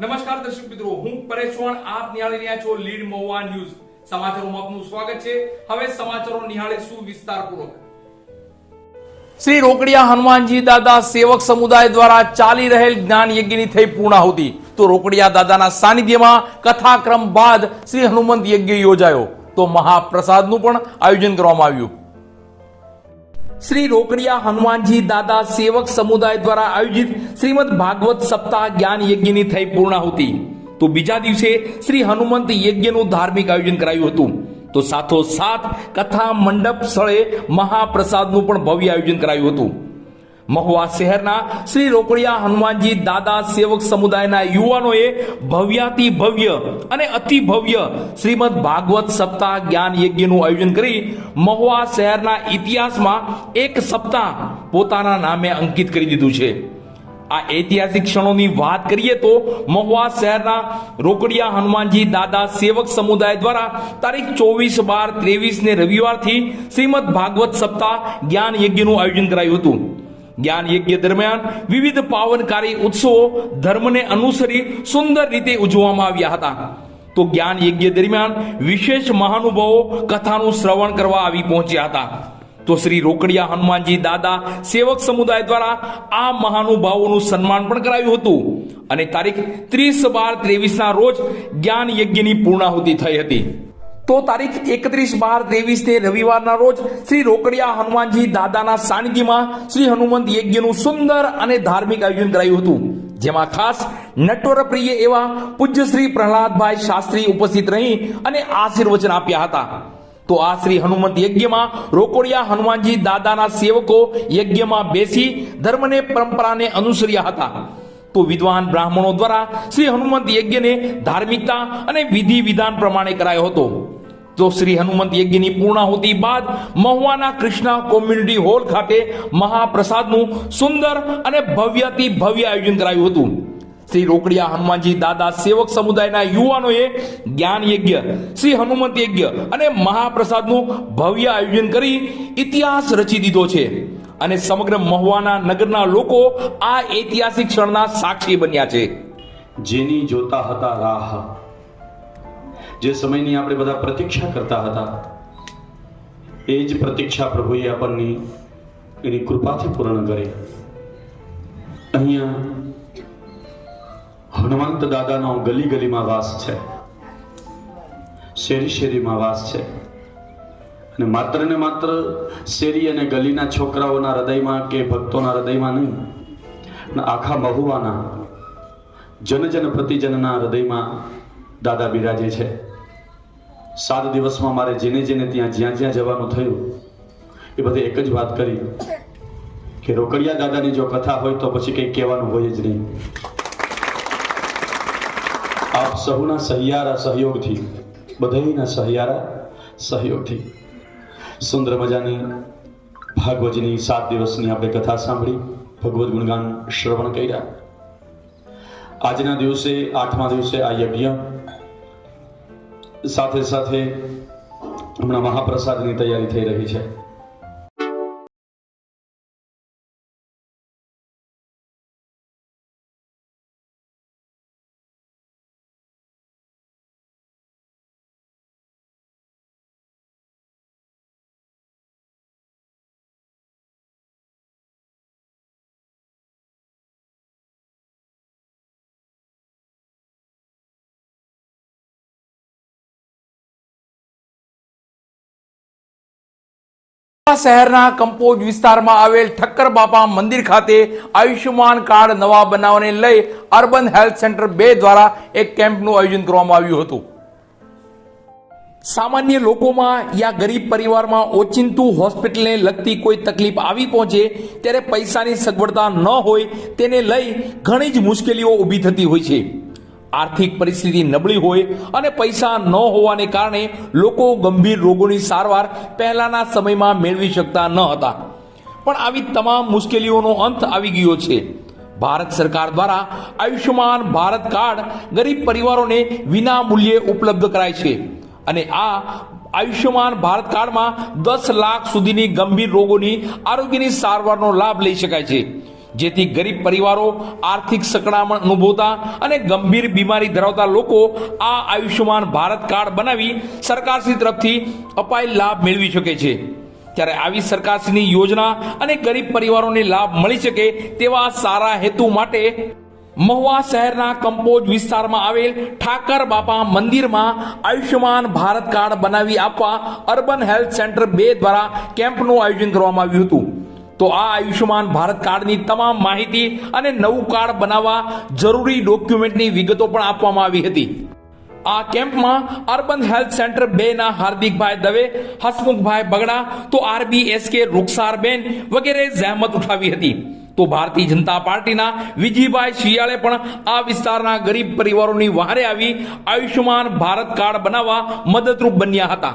દર્શક મિત્રો, હું પરેશ આપ નિહાળી રહ્યા છો લીડ મહુવા ન્યૂઝ. સમાચારોમાં આપનું સ્વાગત છે. હવે સમાચારો નિહાળીશું વિસ્તારપૂર્વક? શ્રી રોકડિયા હનુમાનજી દાદા સેવક સમુદાય દ્વારા ચાલી રહેલ જ્ઞાન યજ્ઞની થઈ પૂર્ણાહુતિ. તો રોકડિયા દાદાના સાનિધ્યમાં કથાક્રમ બાદ શ્રી હનુમંત યજ્ઞ યોજાયો. તો મહાપ્રસાદનું પણ આયોજન કરવામાં આવ્યું. શ્રી રોકડિયા હનુમાનજી દાદા સેવક સમુદાય દ્વારા આયોજિત શ્રીમદ ભાગવત સપ્તાહ જ્ઞાન યજ્ઞની થઈ પૂર્ણાહુતિ. તો બીજા દિવસે શ્રી હનુમંત યજ્ઞનું ધાર્મિક આયોજન કરાયું હતું. તો સાથોસાથ કથા મંડપ સ્થળે મહાપ્રસાદનું પણ ભવ્ય આયોજન કરાયું હતું. મહુવા શહેરના શ્રી રોકડિયા હનુમાનજી દાદા સેવક સમુદાયના યુવાનોએ ભવ્યાતિ ભવ્ય અને અતિ ભવ્ય શ્રીમદ ભાગવત સપ્તાહ જ્ઞાન યજ્ઞનું આયોજન કરી મહુવા શહેરના ઇતિહાસમાં એક સપ્તાહ પોતાના નામે અંકિત કરી દીધું છે. આ ઐતિહાસિક ક્ષણોની વાત કરીએ તો મહુવા શહેરના રોકડિયા હનુમાનજી દાદા સેવક સમુદાય દ્વારા તારીખ ચોવીસ બાર ત્રેવીસ ને રવિવારથી શ્રીમદ ભાગવત સપ્તાહ જ્ઞાન યજ્ઞનું આયોજન કરાયું હતું. જ્ઞાન યજ્ઞ દરમિયાન વિવિધ પાવનકારી ઉત્સવો ધર્મને અનુસરી સુંદર રીતે ઉજવવામાં આવ્યા હતા. તો જ્ઞાન યજ્ઞ દરમિયાન વિશેષ મહાનુભાવો કથાનું શ્રવણ કરવા આવી પહોંચ્યા હતા. તો શ્રી રોકડિયા હનુમાનજી દાદા સેવક સમુદાય દ્વારા આ મહાનુભાવોનું સન્માન પણ કરાયું હતું અને તારીખ ત્રીસ બાર ત્રેવીસ ના રોજ જ્ઞાન યજ્ઞની પૂર્ણાહુતિ થઈ હતી. તો તારીખ એકત્રીસ બાર ત્રેવીસ તે રવિવારના રોજ શ્રી રોકડિયા હનુમાનજી દાદાના સાનિધ્યમાં શ્રી હનુમંત યજ્ઞનું સુંદર અને ધાર્મિક આયોજન કરાયું હતું. જેમાં ખાસ નટવર પ્રિય એવા પૂજ્ય શ્રી પ્રહલાદભાઈ શાસ્ત્રી ઉપસ્થિત રહી અને આશીર્વચન આપ્યા હતા. તો આ શ્રી હનુમંત યજ્ઞમાં રોકોડિયા હનુમાનજી દાદાના સેવકો યજ્ઞમાં બેસી ધર્મને પરંપરાને અનુસર્યા હતા. તો વિદ્વાન બ્રાહ્મણો દ્વારા શ્રી હનુમંત યજ્ઞને ધાર્મિકતા અને વિધિ વિધાન પ્રમાણે કરાયો હતો. તો શ્રી હનુમંત યજ્ઞની પૂર્ણાહુતિ બાદ મહુવાના કૃષ્ણા કોમ્યુનિટી હોલ ખાતે મહાપ્રસાદનું સુંદર અને ભવ્યથી ભવ્ય આયોજન કરાયું હતું. શ્રી રોકડિયા હનુમાનજી દાદા સેવક સમુદાયના યુવાનોએ જ્ઞાન યજ્ઞ, શ્રી હનુમંત યજ્ઞ અને મહાપ્રસાદનું ભવ્ય આયોજન કરી ઇતિહાસ રચી દીધો છે. અને સમગ્ર મહુવાના નગરના લોકો આ ઐતિહાસિક ક્ષણના સાક્ષી બન્યા છે. જેની જોતા હતા રાહ જે સમયની આપણે બધા પ્રતીક્ષા કરતા હતા, એ જ પ્રતીક્ષા પ્રભુએ આપણની એની કૃપાથી પૂર્ણ કરી. અહીંયા હનુમંત દાદાનો ગલી ગલીમાં વાસ છે. શેરી શેરીમાં વાસ છે. અને માત્ર ને માત્ર શેરી અને ગલીના છોકરાઓના હૃદયમાં કે ભક્તોના હૃદયમાં નહીં આખા મહુવાના જન જન પ્રતિજનના હૃદયમાં દાદા બિરાજે છે. સાત દિવસમાં મારે જેને જેને ત્યાં જ્યાં જ્યાં જવાનું થયું, એ બધે એક જ વાત કરી. કે રોકડિયા દાદાની જો કથા હોય તો પછી કંઈ કહેવાનું હોય જ નહીં. આપ સહુના સહિયારા સહયોગથી બધાના સહિયારા સહયોગથી સુંદર મજાની ભાગવતની સાત દિવસની આપણે કથા સાંભળી, ભગવદ્ ગુણગાન શ્રવણ કર્યા. આજના દિવસે, આઠમા દિવસે આ યજ્ઞ સાથે સાથે હમણાં મહાપ્રસાદની તૈયારી થઈ રહી છે. શહેરના કંપોજ વિસ્તારમાં આવેલ ઠક્કર બાપા મંદિર ખાતે આયુષ્યમાન કાર્ડ નવા બનાવવાને લઈ અર્બન હેલ્થ સેન્ટર બે દ્વારા એક કેમ્પનું આયોજન કરવામાં આવ્યું હતું. સામાન્ય લોકોમાં યા ગરીબ પરિવારમાં ઓચિંતું હોસ્પિટલને લગતી કોઈ તકલીફ આવી પહોંચે ત્યારે પૈસાની સગવડતા ન હોય તેને લઈ ઘણી જ મુશ્કેલીઓ ઊભી થતી હોય છે. આર્થિક પરિસ્થિતિ નબળી હોય અને પૈસા ન હોવાને કારણે લોકો ગંભીર રોગોની સારવાર પહેલાના સમયમાં મેળવી શકતા ન હતા. પણ આવી તમામ મુશ્કેલીઓનો અંત આવી ગયો છે. ભારત સરકાર દ્વારા આયુષ્યમાન ભારત કાર્ડ ગરીબ પરિવારોને વિના મૂલ્યે ઉપલબ્ધ કરાય છે અને આ આયુષ્યમાન ભારત કાર્ડમાં દસ લાખ સુધીની ગંભીર રોગોની આરોગ્યની સારવારનો લાભ લઈ શકાય છે. જેથી ગરીબ પરિવારો આર્થિક સંકળામણ અનુભવતા અને ગંભીર બીમારી ધરાવતા લોકો આ આયુષ્યમાન ભારત કાર્ડ બનાવી સરકારશ્રી તરફથી અપાયેલ લાભ મેળવી શકે છે. ત્યારે આવી સરકારશ્રીની યોજના અને ગરીબ પરિવારોને લાભ મળી શકે તેવા સારા હેતુ માટે મહુવા શહેરના કંપોજ વિસ્તારમાં આવેલ ઠાકર બાપા મંદિરમાં આયુષ્યમાન ભારત કાર્ડ બનાવી આપવા અર્બન હેલ્થ સેન્ટર બે દ્વારા કેમ્પનું આયોજન કરવામાં આવ્યું હતું. તો આ આયુષ્યમાન ભારત કાર્ડની તમામ માહિતી અને નવું કાર્ડ બનાવવા જરૂરી ડોક્યુમેન્ટની વિગતો પણ આપવામાં આવી હતી. આ કેમ્પમાં અર્બન હેલ્થ સેન્ટર બે ના હાર્દિકભાઈ દવે, હસમુખભાઈ બગડા, તો આરબીએસકે રૂખસારબેન વગેરે જહેમત ઉઠાવી હતી. તો ભારતીય જનતા પાર્ટીના વિજયભાઈ શિયાળે પણ આ વિસ્તારના ગરીબ પરિવારોની વહારે આવી આયુષ્યમાન ભારત કાર્ડ બનાવવા મદદરૂપ બન્યા હતા.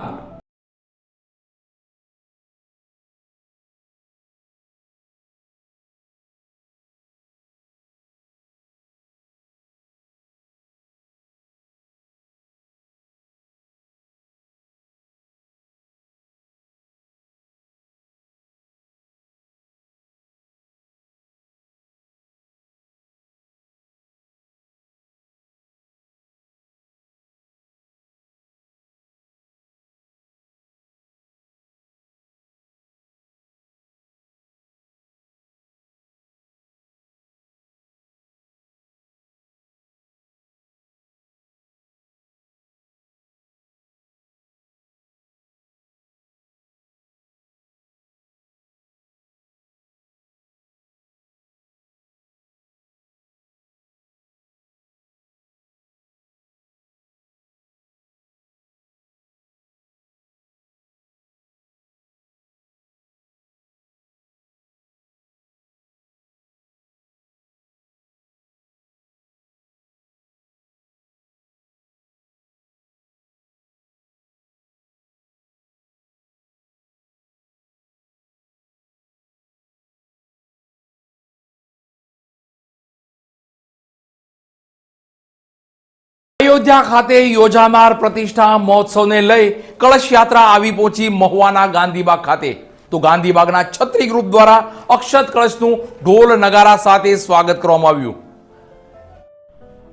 અયોધ્યા ખાતે યોજાનાર પ્રતિષ્ઠા મહોત્સવને લઈ કળશ યાત્રા આવી પહોંચી મહુવાના ગાંધીબાગ ખાતે. તો ગાંધીબાગના છત્રી ગ્રુપ દ્વારા અક્ષત કળશનું ઢોલ નગારા સાથે સ્વાગત કરવામાં આવ્યું.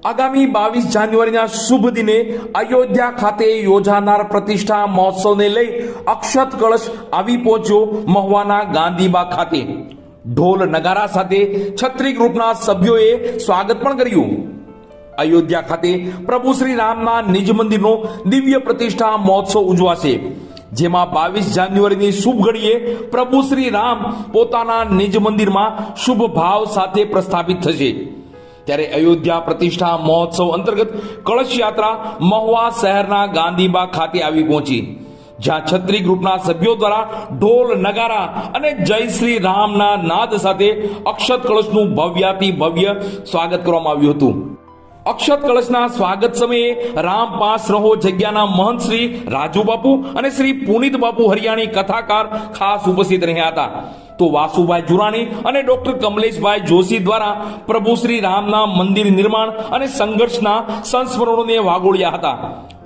આગામી બાવીસ જાન્યુઆરીના શુભ દિને અયોધ્યા ખાતે યોજાનાર પ્રતિષ્ઠા મહોત્સવને લઈ અક્ષત કળશ આવી પહોંચ્યો મહુવાના ગાંધીબાગ ખાતે. ઢોલ નગારા સાથે છત્રી ગ્રુપના સભ્યોએ સ્વાગત પણ કર્યું. અયોધ્યા ખાતે પ્રભુ શ્રી રામના નિજ મંદિરનો દિવ્ય પ્રતિષ્ઠા મહોત્સવ ઉજવાશે. જેમાં બાવીસ જાન્યુઆરીની શુભ ઘડીએ પ્રભુ શ્રી રામ પોતાના નિજ મંદિરમાં શુભ ભાવ સાથે પ્રસ્થાપિત થશે. ત્યારે અયોધ્યા પ્રતિષ્ઠા મહોત્સવ અંતર્ગત કળશ યાત્રા મહુવા શહેરના ગાંધીબાગ ખાતે આવી પહોંચી. જ્યાં છત્રી ગ્રુપના સભ્યો દ્વારા ઢોલ, નગારા અને જય શ્રી રામના નાદ સાથે અક્ષત કળશનું ભવ્યાતિ ભવ્ય સ્વાગત કરવામાં આવ્યું હતું. અક્ષત કળશના સ્વાગત સમયે રામ પાસ રહો જગ્યાના મહંત શ્રી રાજુ બાપુ અને શ્રી પુનિત બાપુ હરિયાણી કથાકાર ખાસ ઉપસ્થિત રહ્યા હતા. તો વાસુભાઈ જુરાણી અને ડોક્ટર કમલેશભાઈ જોશી દ્વારા પ્રભુ શ્રી રામના મંદિર નિર્માણ અને સંઘર્ષના સંસ્મરણોને વાગોળ્યા હતા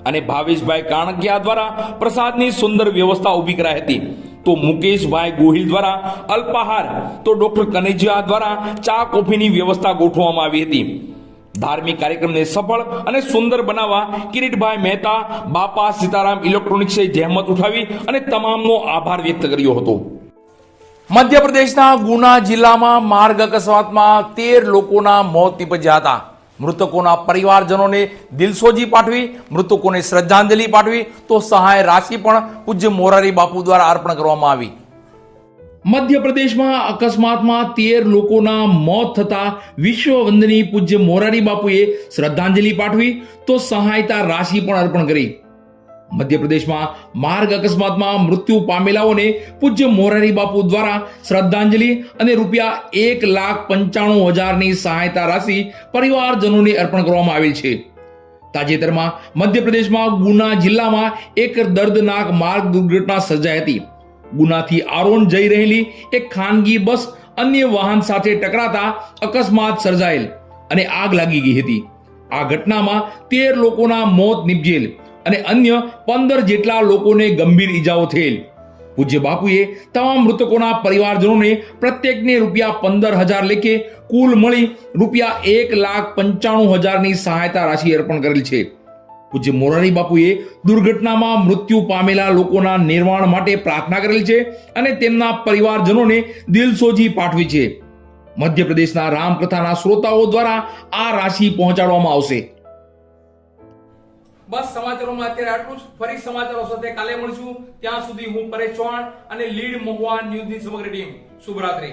અને ભાવેશભાઈ કાણકિયા દ્વારા પ્રસાદની સુંદર વ્યવસ્થા ઊભી કરાઈ હતી. તો મુકેશભાઈ ગોહિલ દ્વારા અલ્પાહાર, તો ડોક્ટર કનેજિયા દ્વારા ચા કોફીની વ્યવસ્થા ગોઠવવામાં આવી હતી. ધાર્મિક કાર્યક્રમને સફળ અને સુંદર બનાવવા કિરીટભાઈ મહેતા, બાપા સીતારામ ઇલેક્ટ્રોનિક્સે જહેમત ઉઠાવી અને તમામનો આભાર વ્યક્ત કર્યો હતો. મધ્યપ્રદેશના ગુના જિલ્લામાં માર્ગ અકસ્માતમાં તેર લોકોના મોત નિપજ્યા હતા. મૃતકોના પરિવારજનોને દિલસોજી પાઠવી, મૃતકોને શ્રદ્ધાંજલિ પાઠવી, તો સહાય રાશિ પણ પૂજ્ય મોરારી બાપુ દ્વારા અર્પણ કરવામાં આવી. મધ્યપ્રદેશમાં અકસ્માતમાં તેર લોકોના મોત થતા વિશ્વ વંદની પૂજ્ય મોરારી બાપુએ શ્રદ્ધાંજલિ પાઠવી તો સહાયતા રાશિ પણ અર્પણ કરી. મધ્યપ્રદેશમાં માર્ગ અકસ્માતમાં મૃત્યુ પામેલાઓને પૂજ્ય મોરારી બાપુ દ્વારા શ્રદ્ધાંજલિ અને રૂપિયા એક લાખ પંચાણું હજારની સહાયતા રાશિ પરિવારજનોને અર્પણ કરવામાં આવેલ છે. તાજેતરમાં મધ્યપ્રદેશમાં ગુના જિલ્લામાં એક દર્દનાક માર્ગ દુર્ઘટના સર્જાઈ હતી. ગુનાથી આરોન જઈ રહેલી એક ખાનગી બસ અન્ય વાહન સાથે ટકરાતા અકસ્માત સર્જાયેલ અને આગ લાગી ગઈ હતી. આ ઘટનામાં તેર લોકોના મોત નિપજેલ અને અન્ય પંદર જેટલા લોકોને ગંભીર ઈજાઓ થયેલ. પૂજ્ય બાપુએ તમામ મૃતકોના પરિવારજનોને પ્રત્યેકને રૂપિયા પંદર હજાર લેખે કુલ મળી રૂપિયા એક લાખ પંચાણું હજારની સહાયતા રાશિ અર્પણ કરેલ છે. પૂજ્ય મોરારી બાપુએ દુર્ઘટનામાં મૃત્યુ પામેલા લોકોના નિર્માણ માટે પ્રાર્થના કરેલ છે અને તેમના પરિવારજનોને દિલસોજી પાઠવી છે. મધ્યપ્રદેશના રામકથાના શ્રોતાઓ દ્વારા આ રાશિ પહોંચાડવામાં આવશે. બસ સમાચારોમાં અત્યારે આટલું જ. ફરી સમાચારો સાથે કાલે મળશું. ત્યાં સુધી હું પરેશ ચૌહાણ અને લીડ મહુવા ન્યૂઝની સમગ્ર ટીમ. શુભરાત્રી.